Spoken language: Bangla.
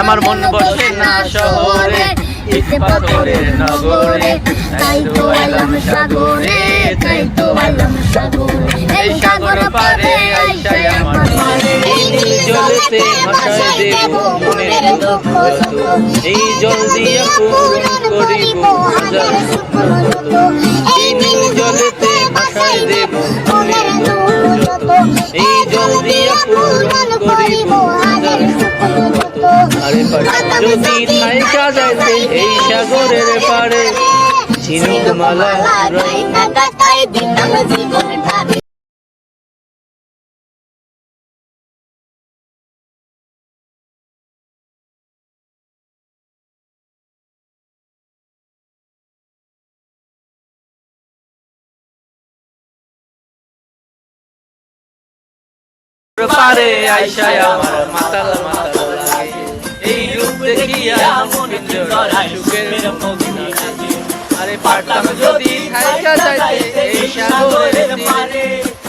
আমার মন বসে না শহরে ইট পাথরের নগরে তাই তো আইলাম সাগরে তাই তো আইলাম সাগরে এই সাগর পারে আইসাই আমার এই জলেতে ভাসায় দেব মনের দুঃখ। এই জল দিয়ে পূরণ করিব হাজার। এই নীল জলেতে ভাসায় দেব দুঃখ। এই জল দিয়ে পূরণ পারে যদি থাইকা যাইতে এই সাগরের পারে ঝিনুক মালা পারে আইসায় আমার মাতাল দেখিয়া মন জোড়ায় সুখের আরে পারতাম যদি থাইকা যাইতে এই সাগরের তীরে